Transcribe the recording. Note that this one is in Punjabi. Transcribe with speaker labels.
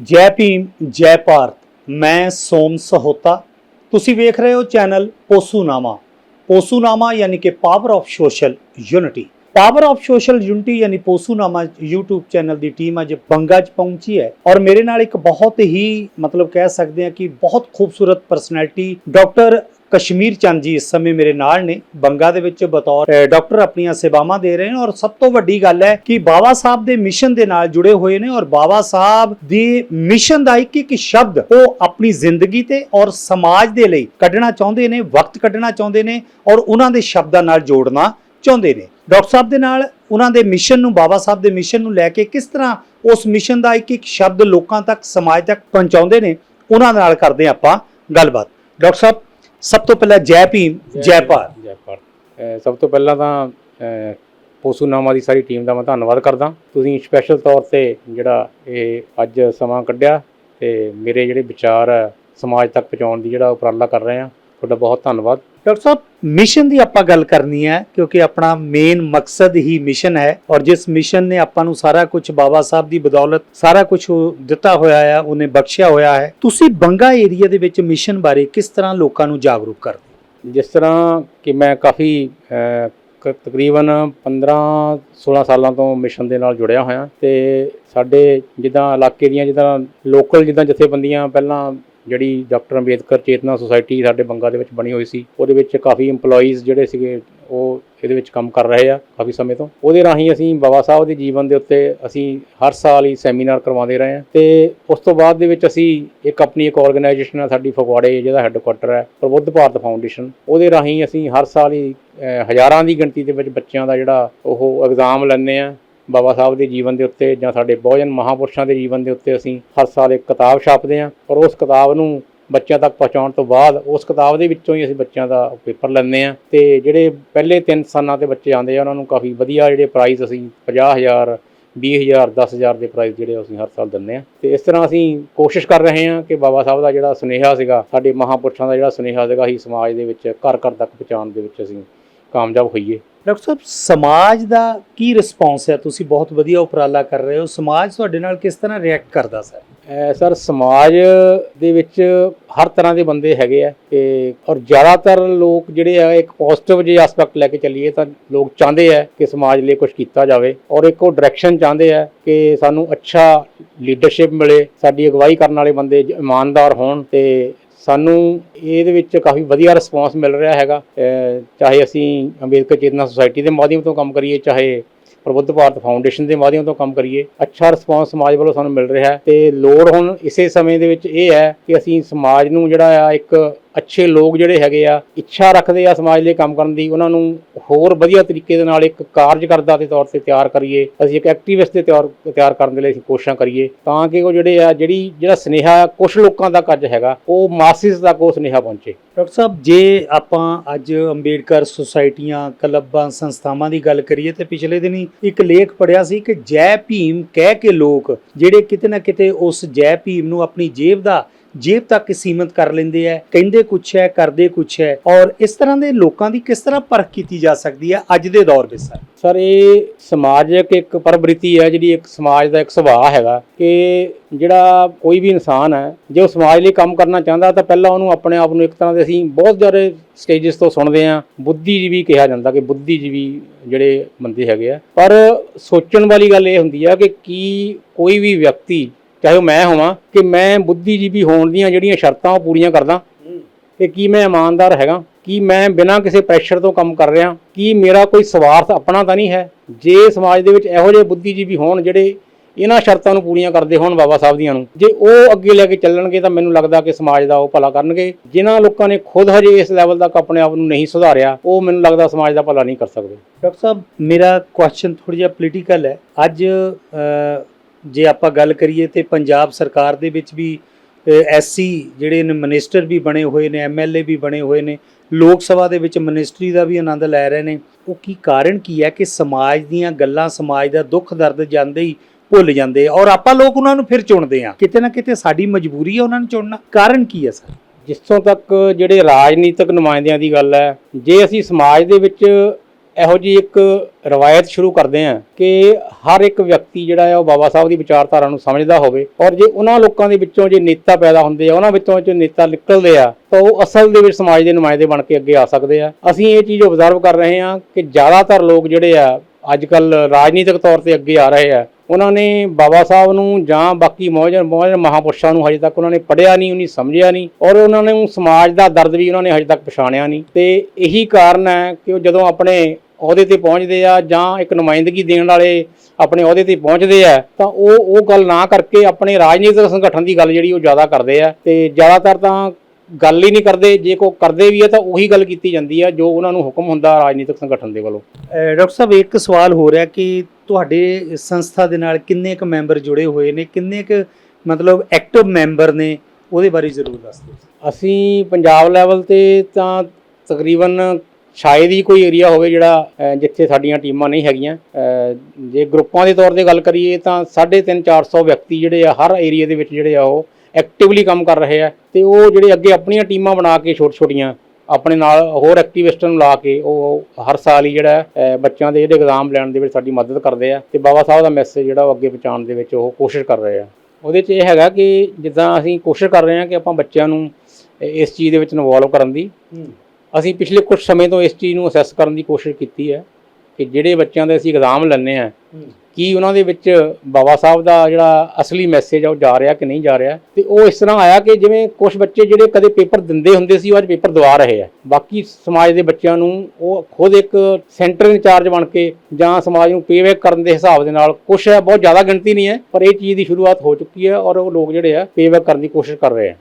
Speaker 1: ਜੈ ਭੀਮ ਜੈ ਭਾਰਤ ਮੈਂ ਸੋਮ ਸਹੋਤਾ ਤੁਸੀਂ ਵੇਖ ਰਹੇ ਹੋ ਚੈਨਲ ਪੋਸੂਨਾਮਾ ਪੋਸੂਨਾਮਾ ਯਾਨੀ ਕਿ power of social unity power of social unity ਯਾਨੀ ਪੋਸੂਨਾਮਾ YouTube ਚੈਨਲ ਦੀ ਟੀਮ ਅੱਜ ਬੰਗਾ 'ਚ ਪਹੁੰਚੀ ਹੈ ਔਰ ਮੇਰੇ ਨਾਲ ਇੱਕ ਬਹੁਤ ਹੀ ਮਤਲਬ ਕਹਿ ਸਕਦੇ ਹਾਂ ਕਿ ਬਹੁਤ ਖੂਬਸੂਰਤ ਪਰਸਨੈਲਿਟੀ ਡਾਕਟਰ ਕਸ਼ਮੀਰ ਚੰਦ ਜੀ ਇਸ ਸਮੇਂ ਮੇਰੇ ਨਾਲ ਨੇ। ਬੰਗਾ ਦੇ ਵਿੱਚ ਬਤੌਰ ਡਾਕਟਰ ਆਪਣੀਆਂ ਸੇਵਾਵਾਂ ਦੇ ਰਹੇ ਨੇ ਔਰ ਸਭ ਤੋਂ ਵੱਡੀ ਗੱਲ ਹੈ ਕਿ ਬਾਬਾ ਸਾਹਿਬ ਦੇ ਮਿਸ਼ਨ ਦੇ ਨਾਲ ਜੁੜੇ ਹੋਏ ਨੇ ਔਰ ਬਾਬਾ ਸਾਹਿਬ ਦੇ ਮਿਸ਼ਨ ਦਾ ਇੱਕ ਇੱਕ ਸ਼ਬਦ ਉਹ ਆਪਣੀ ਜ਼ਿੰਦਗੀ ਤੇ ਔਰ ਸਮਾਜ ਦੇ ਲਈ ਕੱਢਣਾ ਚਾਹੁੰਦੇ ਨੇ, ਵਕਤ ਕੱਢਣਾ ਚਾਹੁੰਦੇ ਨੇ ਔਰ ਉਹਨਾਂ ਦੇ ਸ਼ਬਦਾਂ ਨਾਲ ਜੋੜਨਾ ਚਾਹੁੰਦੇ ਨੇ। ਡਾਕਟਰ ਸਾਹਿਬ ਦੇ ਨਾਲ ਉਹਨਾਂ ਦੇ ਮਿਸ਼ਨ ਨੂੰ ਬਾਬਾ ਸਾਹਿਬ ਦੇ ਮਿਸ਼ਨ ਨੂੰ ਲੈ ਕੇ ਕਿਸ ਤਰ੍ਹਾਂ ਉਸ ਮਿਸ਼ਨ ਦਾ ਇੱਕ ਇੱਕ ਸ਼ਬਦ ਲੋਕਾਂ ਤੱਕ, ਸਮਾਜ ਤੱਕ ਪਹੁੰਚਾਉਂਦੇ ਨੇ, ਉਹਨਾਂ ਨਾਲ ਕਰਦੇ ਹਾਂ ਆਪਾਂ ਗੱਲਬਾਤ। ਡਾਕਟਰ ਸਾਹਿਬ ਸਭ ਤੋਂ ਪਹਿਲਾਂ ਜੈ ਭੀਮ ਜੈ ਭਾਰਤ।
Speaker 2: ਜੈ ਭਾਰਤ। ਸਭ ਤੋਂ ਪਹਿਲਾਂ ਤਾਂ ਅਹ ਪੋਸੂਨਾਮਾ ਦੀ ਸਾਰੀ ਟੀਮ ਦਾ ਮੈਂ ਧੰਨਵਾਦ ਕਰਦਾ। ਤੁਸੀਂ ਸਪੈਸ਼ਲ ਤੌਰ ਤੇ ਜਿਹੜਾ ਇਹ ਅੱਜ ਸਮਾਂ ਕੱਢਿਆ ਤੇ ਮੇਰੇ ਜਿਹੜੇ ਵਿਚਾਰ ਸਮਾਜ ਤੱਕ ਪਹੁੰਚਾਉਣ ਦੀ ਜਿਹੜਾ ਉਪਰਾਲਾ ਕਰ ਰਹੇ ਆ ਤੁਹਾਡਾ ਬਹੁਤ ਧੰਨਵਾਦ।
Speaker 1: ਡਾਕਟਰ ਸਾਹਿਬ ਮਿਸ਼ਨ ਦੀ ਆਪਾਂ ਗੱਲ ਕਰਨੀ ਹੈ ਕਿਉਂਕਿ ਆਪਣਾ ਮੇਨ ਮਕਸਦ ਹੀ ਮਿਸ਼ਨ ਹੈ ਔਰ ਜਿਸ ਮਿਸ਼ਨ ਨੇ ਆਪਾਂ ਨੂੰ ਸਾਰਾ ਕੁਝ ਬਾਬਾ ਸਾਹਿਬ ਦੀ ਬਦੌਲਤ ਸਾਰਾ ਕੁਝ ਦਿੱਤਾ ਹੋਇਆ ਹੈ ਉਹਨੇ ਬਖਸ਼ਿਆ ਹੋਇਆ ਹੈ। ਤੁਸੀਂ ਬੰਗਾ ਏਰੀਆ ਦੇ ਵਿੱਚ ਮਿਸ਼ਨ ਬਾਰੇ ਕਿਸ ਤਰ੍ਹਾਂ ਲੋਕਾਂ ਨੂੰ ਜਾਗਰੂਕ ਕਰਦੇ
Speaker 2: ਜਿਸ ਤਰ੍ਹਾਂ ਕਿ ਮੈਂ ਕਾਫੀ ਤਕਰੀਬਨ 15 16 ਸਾਲਾਂ ਤੋਂ ਮਿਸ਼ਨ ਦੇ ਨਾਲ ਜੁੜਿਆ ਹੋਇਆ ਤੇ ਸਾਡੇ ਜਿੱਦਾਂ ਇਲਾਕੇ ਦੀਆਂ ਜਿੱਦਾਂ ਲੋਕਲ ਜਿੱਦਾਂ ਜਥੇਬੰਦੀਆਂ ਪਹਿਲਾਂ ਜਿਹੜੀ ਡਾਕਟਰ ਅੰਬੇਦਕਰ ਚੇਤਨਾ ਸੁਸਾਇਟੀ ਸਾਡੇ ਬੰਗਾ ਦੇ ਵਿੱਚ ਬਣੀ ਹੋਈ ਸੀ, ਉਹਦੇ ਵਿੱਚ ਕਾਫੀ EMPLOYEES ਜਿਹੜੇ ਸੀਗੇ, ਉਹ ਇਹਦੇ ਵਿੱਚ ਕੰਮ ਕਰ ਰਹੇ ਆ ਕਾਫੀ ਸਮੇਂ ਤੋਂ। ਉਹਦੇ ਰਾਹੀਂ ਅਸੀਂ ਬਾਬਾ ਸਾਹਿਬ ਦੇ ਜੀਵਨ ਦੇ ਉੱਤੇ ਅਸੀਂ ਹਰ ਸਾਲ ਹੀ ਸੈਮੀਨਾਰ ਕਰਵਾਉਂਦੇ ਰਹੇ ਹਾਂ। ਤੇ ਉਸ ਤੋਂ ਬਾਅਦ ਦੇ ਵਿੱਚ ਅਸੀਂ ਇੱਕ ਆਪਣੀ ਇੱਕ ਆਰਗੇਨਾਈਜੇਸ਼ਨ ਹੈ ਸਾਡੀ ਫਗਵਾੜੇ, ਜਿਹਦਾ ਹੈੱਡਕੁਆਟਰ ਹੈ, ਪ੍ਰਬੁੱਧ ਭਾਰਤ ਫਾਊਂਡੇਸ਼ਨ ਉਹਦੇ ਰਾਹੀਂ ਅਸੀਂ ਹਰ ਸਾਲ ਹੀ ਹਜ਼ਾਰਾਂ ਦੀ ਗਿਣਤੀ ਦੇ ਵਿੱਚ ਬੱਚਿਆਂ ਦਾ ਜਿਹੜਾ ਉਹ ਐਗਜ਼ਾਮ ਲੈਂਦੇ ਆ ਬਾਬਾ ਸਾਹਿਬ ਦੇ ਜੀਵਨ ਦੇ ਉੱਤੇ ਜਾਂ ਸਾਡੇ ਬਹੁਜਨ ਮਹਾਪੁਰਸ਼ਾਂ ਦੇ ਜੀਵਨ ਦੇ ਉੱਤੇ ਅਸੀਂ ਹਰ ਸਾਲ ਇੱਕ ਕਿਤਾਬ ਛਾਪਦੇ ਹਾਂ ਔਰ ਉਸ ਕਿਤਾਬ ਨੂੰ ਬੱਚਿਆਂ ਤੱਕ ਪਹੁੰਚਾਉਣ ਤੋਂ ਬਾਅਦ ਉਸ ਕਿਤਾਬ ਦੇ ਵਿੱਚੋਂ ਹੀ ਅਸੀਂ ਬੱਚਿਆਂ ਦਾ ਪੇਪਰ ਲੈਂਦੇ ਹਾਂ ਤੇ ਜਿਹੜੇ ਪਹਿਲੇ ਤਿੰਨ ਸਾਲਾਂ ਤੇ ਬੱਚੇ ਆਉਂਦੇ ਆ, ਉਹਨਾਂ ਨੂੰ ਕਾਫੀ ਵਧੀਆ ਜਿਹੜੇ ਪ੍ਰਾਈਜ਼ ਅਸੀਂ 50000 20000 10000 ਦੇ ਪ੍ਰਾਈਜ਼ ਜਿਹੜੇ ਅਸੀਂ ਹਰ ਸਾਲ ਦਿੰਦੇ ਆ ਤੇ ਇਸ ਤਰ੍ਹਾਂ ਅਸੀਂ ਕੋਸ਼ਿਸ਼ ਕਰ ਰਹੇ ਹਾਂ ਕਿ ਬਾਬਾ ਸਾਹਿਬ ਦਾ ਜਿਹੜਾ ਸੁਨੇਹਾ ਸੀਗਾ, ਸਾਡੇ ਮਹਾਪੁਰਸ਼ਾਂ ਦਾ ਜਿਹੜਾ ਸੁਨੇਹਾ ਸੀਗਾ, ਅਸੀਂ ਸਮਾਜ ਦੇ ਵਿੱਚ ਘਰ ਘਰ ਤੱਕ ਪਹੁੰਚਾਉਣ ਦੇ ਵਿੱਚ ਅਸੀਂ ਕਾਮਯਾਬ ਹੋਈਏ।
Speaker 1: ਡਾਕਟਰ ਸਾਹਿਬ, ਸਮਾਜ ਦਾ ਕੀ ਰਿਸਪੌਂਸ ਹੈ? ਤੁਸੀਂ ਬਹੁਤ ਵਧੀਆ ਉਪਰਾਲਾ ਕਰ ਰਹੇ ਹੋ। ਸਮਾਜ ਤੁਹਾਡੇ ਨਾਲ ਕਿਸ ਤਰ੍ਹਾਂ ਰਿਐਕਟ ਕਰਦਾ ਸਰ
Speaker 2: ਸਰ, ਸਮਾਜ ਦੇ ਵਿੱਚ ਹਰ ਤਰ੍ਹਾਂ ਦੇ ਬੰਦੇ ਹੈਗੇ ਆ ਤੇ ਔਰ ਜ਼ਿਆਦਾਤਰ ਲੋਕ ਜਿਹੜੇ ਆ, ਇੱਕ ਪੋਜ਼ਿਟਿਵ ਜੇ ਐਸਪੈਕਟ ਲੈ ਕੇ ਚੱਲੀਏ ਤਾਂ ਲੋਕ ਚਾਹੁੰਦੇ ਆ ਕਿ ਸਮਾਜ ਲਈ ਕੁਝ ਕੀਤਾ ਜਾਵੇ ਔਰ ਇੱਕ ਉਹ ਡਾਇਰੈਕਸ਼ਨ ਚਾਹੁੰਦੇ ਆ ਕਿ ਸਾਨੂੰ ਅੱਛਾ ਲੀਡਰਸ਼ਿਪ ਮਿਲੇ, ਸਾਡੀ ਅਗਵਾਈ ਕਰਨ ਵਾਲੇ ਬੰਦੇ ਇਮਾਨਦਾਰ ਹੋਣ ਤੇ ਸਾਨੂੰ ਇਹਦੇ ਵਿੱਚ ਕਾਫੀ ਵਧੀਆ ਰਿਸਪਾਂਸ ਮਿਲ ਰਿਹਾ ਹੈਗਾ। ਚਾਹੇ ਅਸੀਂ ਅੰਬੇਦਕਰ ਚੇਤਨਾ ਸੁਸਾਇਟੀ ਦੇ ਮਾਧਿਅਮ ਤੋਂ ਕੰਮ ਕਰੀਏ, ਚਾਹੇ ਪ੍ਰਬੁੱਧ ਭਾਰਤ ਫਾਊਂਡੇਸ਼ਨ ਦੇ ਮਾਧਿਅਮ ਤੋਂ ਕੰਮ ਕਰੀਏ, ਅੱਛਾ ਰਿਸਪਾਂਸ ਸਮਾਜ ਵੱਲੋਂ ਸਾਨੂੰ ਮਿਲ ਰਿਹਾ ਹੈ। ਤੇ ਲੋੜ ਹੁਣ ਇਸੇ ਸਮੇਂ ਦੇ ਵਿੱਚ ਇਹ ਹੈ ਕਿ ਅਸੀਂ ਸਮਾਜ ਨੂੰ ਜਿਹੜਾ ਆ ਇੱਕ ਅੱਛੇ ਲੋਕ ਜਿਹੜੇ ਹੈਗੇ ਆ, ਇੱਛਾ ਰੱਖਦੇ ਆ ਸਮਾਜ ਲਈ ਕੰਮ ਕਰਨ ਦੀ, ਉਹਨਾਂ ਨੂੰ ਹੋਰ ਵਧੀਆ ਤਰੀਕੇ ਦੇ ਨਾਲ ਇੱਕ ਕਾਰਜਕਰਤਾ ਦੇ ਤੌਰ ਤੇ ਤਿਆਰ ਕਰੀਏ, ਅਸੀਂ ਇੱਕ ਐਕਟਿਵਿਸਟ ਦੇ ਤੌਰ ਤਿਆਰ ਕਰਨ ਦੇ ਲਈ ਅਸੀਂ ਕੋਸ਼ਿਸ਼ਾਂ ਕਰੀਏ, ਤਾਂ ਕਿ ਉਹ ਜਿਹੜੇ ਆ, ਜਿਹੜੀ, ਜਿਹੜਾ ਸੁਨੇਹਾ ਕੁਝ ਲੋਕਾਂ ਦਾ ਅੱਜ ਹੈਗਾ, ਉਹ ਮਾਸਿਸ ਤੱਕ ਉਹ ਸੁਨੇਹਾ ਪਹੁੰਚੇ।
Speaker 1: ਡਾਕਟਰ ਸਾਹਿਬ, ਜੇ ਆਪਾਂ ਅੱਜ ਅੰਬੇਡਕਰ ਸੁਸਾਇਟੀਆਂ, ਕਲੱਬਾਂ, ਸੰਸਥਾਵਾਂ ਦੀ ਗੱਲ ਕਰੀਏ, ਤੇ ਪਿਛਲੇ ਦਿਨੀ ਇੱਕ ਲੇਖ ਪੜਿਆ ਸੀ ਕਿ ਜੈ ਭੀਮ ਕਹਿ ਕੇ ਲੋਕ, ਜਿਹੜੇ ਕਿਤੇ ਨਾ ਕਿਤੇ ਉਸ ਜੈ ਭੀਮ ਨੂੰ ਆਪਣੀ ਜੇਬ ਦਾ ਜੇਬ ਤੱਕ ਸੀਮਿਤ ਕਰ ਲੈਂਦੇ ਆ, ਕਹਿੰਦੇ ਕੁਛ ਹੈ, ਕਰਦੇ ਕੁਛ ਹੈ ਔਰ ਇਸ ਤਰ੍ਹਾਂ ਦੇ ਲੋਕਾਂ ਦੀ ਕਿਸ ਤਰ੍ਹਾਂ ਪਰਖ ਕੀਤੀ ਜਾ ਸਕਦੀ ਹੈ ਅੱਜ ਦੇ ਦੌਰ ਵਿੱਚ ਸਰ?
Speaker 2: ਸਰ, ਇਹ ਸਮਾਜਿਕ ਇੱਕ ਪਰਬ੍ਰਿਤੀ ਹੈ ਜਿਹੜੀ ਇੱਕ ਸਮਾਜ ਦਾ ਇੱਕ ਸੁਭਾਅ ਹੈਗਾ ਕਿ ਜਿਹੜਾ ਕੋਈ ਵੀ ਇਨਸਾਨ ਹੈ, ਜੇ ਉਹ ਸਮਾਜ ਲਈ ਕੰਮ ਕਰਨਾ ਚਾਹੁੰਦਾ ਤਾਂ ਪਹਿਲਾਂ ਉਹਨੂੰ ਆਪਣੇ ਆਪ ਨੂੰ ਇੱਕ ਤਰ੍ਹਾਂ ਦੇ ਅਸੀਂ ਬਹੁਤ ਜ਼ਿਆਦਾ ਸਟੇजेस ਤੋਂ ਸੁਣਦੇ ਆ ਬੁੱਧੀਜੀਵੀ ਕਿਹਾ ਜਾਂਦਾ ਕਿ ਬੁੱਧੀਜੀਵੀ ਜਿਹੜੇ ਬੰਦੇ ਹੈਗੇ ਆ। ਪਰ ਸੋਚਣ ਵਾਲੀ ਗੱਲ ਇਹ ਹੁੰਦੀ ਆ ਕਿ ਕੀ ਕੋਈ ਵੀ ਵਿਅਕਤੀ ਚਾਹੇ ਉਹ ਮੈਂ ਹੋਵਾਂ ਕਿ ਮੈਂ ਬੁੱਧੀਜੀਵੀ ਹੋਣ ਦੀਆਂ ਜਿਹੜੀਆਂ ਸ਼ਰਤਾਂ ਉਹ ਪੂਰੀਆਂ ਕਰਦਾ ਕਿ ਕੀ ਮੈਂ ਇਮਾਨਦਾਰ ਹੈਗਾ ਕੀ ਮੈਂ ਬਿਨਾਂ ਕਿਸੇ ਪ੍ਰੈਸ਼ਰ ਤੋਂ ਕੰਮ ਕਰ ਰਿਹਾ ਕੀ ਮੇਰਾ ਕੋਈ ਸਵਾਰਥ ਆਪਣਾ ਤਾਂ ਨਹੀਂ ਹੈ? ਜੇ ਸਮਾਜ ਦੇ ਵਿੱਚ ਇਹੋ ਜਿਹੇ ਬੁੱਧੀਜੀਵੀ ਹੋਣ ਜਿਹੜੇ ਇਹਨਾਂ ਸ਼ਰਤਾਂ ਨੂੰ ਪੂਰੀਆਂ ਕਰਦੇ ਹੋਣ ਬਾਬਾ ਸਾਹਿਬ ਦੀਆਂ ਨੂੰ ਜੇ ਉਹ ਅੱਗੇ ਲੈ ਕੇ ਚੱਲਣਗੇ ਤਾਂ ਮੈਨੂੰ ਲੱਗਦਾ ਕਿ ਸਮਾਜ ਦਾ ਉਹ ਭਲਾ ਕਰਨਗੇ। ਜਿਨ੍ਹਾਂ ਲੋਕਾਂ ਨੇ ਖੁਦ ਹਜੇ ਇਸ ਲੈਵਲ ਤੱਕ ਆਪਣੇ ਆਪ ਨੂੰ ਨਹੀਂ ਸੁਧਾਰਿਆ ਉਹ ਮੈਨੂੰ ਲੱਗਦਾ ਸਮਾਜ ਦਾ ਭਲਾ ਨਹੀਂ ਕਰ ਸਕਦੇ।
Speaker 1: ਡਾਕਟਰ ਸਾਹਿਬ ਮੇਰਾ ਕੁਐਸਚਨ ਥੋੜਾ ਜਿਹਾ ਪੋਲੀਟੀਕਲ ਹੈ। ਅੱਜ ਜੇ ਆਪਾਂ ਗੱਲ ਕਰੀਏ ਤੇ ਪੰਜਾਬ ਸਰਕਾਰ ਦੇ ਵਿੱਚ ਵੀ ਐਸਸੀ ਜਿਹੜੇ ਨੇ ਮਿਨਿਸਟਰ ਵੀ ਬਣੇ ਹੋਏ ਨੇ ਐਮਐਲਏ ਵੀ ਬਣੇ ਹੋਏ ਨੇ, ਲੋਕ ਸਭਾ ਦੇ ਵਿੱਚ ਮਿਨਿਸਟਰੀ ਦਾ ਵੀ ਆਨੰਦ ਲੈ ਰਹੇ ਨੇ। ਉਹ ਕੀ ਕਾਰਨ ਕੀ ਹੈ ਕਿ ਸਮਾਜ ਦੀਆਂ ਗੱਲਾਂ ਸਮਾਜ ਦਾ ਦੁੱਖ ਦਰਦ ਜਾਂਦੇ ਹੀ ਭੁੱਲ ਜਾਂਦੇ ਔਰ ਆਪਾਂ ਲੋਕ ਉਹਨਾਂ ਨੂੰ ਫਿਰ ਚੁਣਦੇ ਆ ਕਿਤੇ ਨਾ ਕਿਤੇ ਸਾਡੀ ਮਜਬੂਰੀ ਹੈ ਉਹਨਾਂ ਨੂੰ ਚੁਣਨਾ। ਕਾਰਨ ਕੀ ਹੈ ਸਰ?
Speaker 2: ਜਿੱਥੋਂ ਤੱਕ ਜਿਹੜੇ ਰਾਜਨੀਤਿਕ ਨੁਮਾਇੰਦਿਆਂ ਦੀ ਗੱਲ ਹੈ, ਜੇ ਅਸੀਂ ਸਮਾਜ ਦੇ ਵਿੱਚ ਇਹੋ ਜੀ ਇੱਕ ਰਵਾਇਤ ਸ਼ੁਰੂ ਕਰਦੇ ਹਾਂ ਕਿ ਹਰ ਇੱਕ ਵਿਅਕਤੀ ਜਿਹੜਾ ਆ ਉਹ ਬਾਬਾ ਸਾਹਿਬ ਦੀ ਵਿਚਾਰਧਾਰਾ ਨੂੰ ਸਮਝਦਾ ਹੋਵੇ ਔਰ ਜੇ ਉਹਨਾਂ ਲੋਕਾਂ ਦੇ ਵਿੱਚੋਂ ਜੇ ਨੇਤਾ ਪੈਦਾ ਹੁੰਦੇ ਆ, ਉਹਨਾਂ ਵਿੱਚੋਂ ਜੇ ਨੇਤਾ ਨਿਕਲਦੇ ਆ, ਤਾਂ ਉਹ ਅਸਲ ਦੇ ਵਿੱਚ ਸਮਾਜ ਦੇ ਨੁਮਾਇੰਦੇ ਬਣ ਕੇ ਅੱਗੇ ਆ ਸਕਦੇ ਆ। ਅਸੀਂ ਇਹ ਚੀਜ਼ ਆਬਜ਼ਰਵ ਕਰ ਰਹੇ ਹਾਂ ਕਿ ਜ਼ਿਆਦਾਤਰ ਲੋਕ ਜਿਹੜੇ ਆ ਅੱਜ ਕੱਲ ਰਾਜਨੀਤਿਕ ਤੌਰ ਤੇ ਅੱਗੇ ਆ ਰਹੇ ਆ, ਉਹਨਾਂ ਨੇ ਬਾਬਾ ਸਾਹਿਬ ਨੂੰ ਜਾਂ ਬਾਕੀ ਮੌਜਨ ਮੌਜ ਮਹਾਪੁਰਸ਼ਾਂ ਨੂੰ ਹਜੇ ਤੱਕ ਉਹਨਾਂ ਨੇ ਪੜ੍ਹਿਆ ਨਹੀਂ, ਉਹਨੀ ਸਮਝਿਆ ਨਹੀਂ ਔਰ ਉਹਨਾਂ ਨੇ ਸਮਾਜ ਦਾ ਦਰਦ ਵੀ ਉਹਨਾਂ ਨੇ ਹਜੇ ਤੱਕ ਪਛਾਣਿਆ ਨਹੀਂ। ਤੇ ਇਹੀ ਕਾਰਨ ਹੈ ਕਿ ਉਹ ਜਦੋਂ ਆਪਣੇ ਅਹੁਦੇ ਤੇ ਪਹੁੰਚਦੇ ਆ ਜਾਂ ਇੱਕ ਨੁਮਾਇੰਦਗੀ ਦੇਣ ਵਾਲੇ ਆਪਣੇ ਅਹੁਦੇ ਤੇ ਪਹੁੰਚਦੇ ਆ ਤਾਂ ਉਹ ਉਹ ਗੱਲ ਨਾ ਕਰਕੇ ਆਪਣੇ ਰਾਜਨੀਤਿਕ ਸੰਗਠਨ ਦੀ ਗੱਲ ਜਿਹੜੀ ਉਹ ਜ਼ਿਆਦਾ ਕਰਦੇ ਆ। ਤੇ ਜ਼ਿਆਦਾਤਰ ਤਾਂ ਗੱਲ ਹੀ ਨਹੀਂ ਕਰਦੇ ਜੇ ਕੋ ਕਰਦੇ ਵੀ ਆ ਤਾਂ ਉਹੀ ਗੱਲ ਕੀਤੀ ਜਾਂਦੀ ਆ ਜੋ ਉਹਨਾਂ ਨੂੰ ਹੁਕਮ ਹੁੰਦਾ ਰਾਜਨੀਤਿਕ ਸੰਗਠਨ ਦੇ ਵੱਲੋਂ।
Speaker 1: ਡਾਕਟਰ ਸਾਹਿਬ ਇੱਕ ਸਵਾਲ ਹੋ ਰਿਹਾ ਕਿ ਤੁਹਾਡੇ ਸੰਸਥਾ ਦੇ ਨਾਲ ਕਿੰਨੇ ਕੁ ਮੈਂਬਰ ਜੁੜੇ ਹੋਏ ਨੇ ਕਿੰਨੇ ਕੁ ਮਤਲਬ ਐਕਟਿਵ ਮੈਂਬਰ ਨੇ ਉਹਦੇ ਬਾਰੇ ਜ਼ਰੂਰ ਦੱਸ ਦਿਓ।
Speaker 2: ਅਸੀਂ ਪੰਜਾਬ ਲੈਵਲ ਤੇ ਤਾਂ ਤਕਰੀਬਨ ਸ਼ਾਇਦ ਹੀ ਕੋਈ ਏਰੀਆ ਹੋਵੇ ਜਿਹੜਾ ਜਿੱਥੇ ਸਾਡੀਆਂ ਟੀਮਾਂ ਨਹੀਂ ਹੈਗੀਆਂ। ਜੇ ਗਰੁੱਪਾਂ ਦੇ ਤੌਰ ਤੇ ਗੱਲ ਕਰੀਏ ਤਾਂ 3.5 400 ਵਿਅਕਤੀ ਜਿਹੜੇ ਆ, ਹਰ ਏਰੀਆ ਦੇ ਵਿੱਚ ਜਿਹੜੇ ਆ, ਉਹ ਐਕਟਿਵਲੀ ਕੰਮ ਕਰ ਰਹੇ ਆ ਤੇ ਉਹ ਜਿਹੜੇ ਅੱਗੇ ਆਪਣੀਆਂ ਟੀਮਾਂ ਬਣਾ ਕੇ ਛੋਟ ਛੋਟੀਆਂ ਆਪਣੇ ਨਾਲ ਹੋਰ ਐਕਟਿਵਿਸਟਾਂ ਨੂੰ ਲਾ ਕੇ ਉਹ ਹਰ ਸਾਲ ਹੀ ਜਿਹੜਾ ਬੱਚਿਆਂ ਦੇ ਜਿਹੜੇ ਐਗਜ਼ਾਮ ਲੈਣ ਦੇ ਵਿੱਚ ਸਾਡੀ ਮਦਦ ਕਰਦੇ ਆ ਤੇ ਬਾਬਾ ਸਾਹਿਬ ਦਾ ਮੈਸੇਜ ਜਿਹੜਾ ਉਹ ਅੱਗੇ ਪਹੁੰਚਾਉਣ ਦੇ ਵਿੱਚ ਉਹ ਕੋਸ਼ਿਸ਼ ਕਰ ਰਹੇ ਆ। ਉਹਦੇ 'ਚ ਇਹ ਹੈਗਾ ਕਿ ਜਿੱਦਾਂ ਅਸੀਂ ਕੋਸ਼ਿਸ਼ ਕਰ ਰਹੇ ਹਾਂ ਕਿ ਆਪਾਂ ਬੱਚਿਆਂ ਨੂੰ ਇਸ ਚੀਜ਼ ਦੇ ਵਿੱਚ ਇਨਵੋਲਵ ਕਰਨ ਦੀ। ਅਸੀਂ ਪਿਛਲੇ ਕੁਝ ਸਮੇਂ ਤੋਂ ਇਸ ਚੀਜ਼ ਨੂੰ ਅਸੈਸ ਕਰਨ ਦੀ ਕੋਸ਼ਿਸ਼ ਕੀਤੀ ਹੈ ਕਿ ਜਿਹੜੇ ਬੱਚਿਆਂ ਦੇ ਅਸੀਂ ਐਗਜ਼ਾਮ ਲੈਂਦੇ ਆ ਕੀ ਉਹਨਾਂ ਦੇ ਵਿੱਚ ਬਾਬਾ ਸਾਹਿਬ ਦਾ ਜਿਹੜਾ ਅਸਲੀ ਮੈਸੇਜ ਆ ਉਹ ਜਾ ਰਿਹਾ ਕਿ ਨਹੀਂ ਜਾ ਰਿਹਾ? ਤੇ ਉਹ ਇਸ ਤਰ੍ਹਾਂ ਆਇਆ ਕਿ ਜਿਵੇਂ ਕੁਝ ਬੱਚੇ ਜਿਹੜੇ ਕਦੇ ਪੇਪਰ ਦਿੰਦੇ ਹੁੰਦੇ ਸੀ ਉਹ ਅੱਜ ਪੇਪਰ ਦਵਾ ਰਹੇ ਆ। ਬਾਕੀ ਸਮਾਜ ਦੇ ਬੱਚਿਆਂ ਨੂੰ ਉਹ ਖੁਦ ਇੱਕ ਸੈਂਟਰ ਇੰਚਾਰਜ ਬਣ ਕੇ ਜਾਂ ਸਮਾਜ ਨੂੰ ਪੇਬੈਕ ਕਰਨ ਦੇ ਹਿਸਾਬ ਦੇ ਨਾਲ ਕੁਝ ਹੈ ਬਹੁਤ ਜ਼ਿਆਦਾ ਗਿਣਤੀ ਨਹੀਂ ਹੈ ਪਰ ਇਹ ਚੀਜ਼ ਦੀ ਸ਼ੁਰੂਆਤ ਹੋ ਚੁੱਕੀ ਹੈ ਔਰ ਉਹ ਲੋਕ ਜਿਹੜੇ ਆ ਪੇਬੈਕ ਕਰਨ ਦੀ ਕੋਸ਼ਿਸ਼ ਕਰ ਰਹੇ ਆ।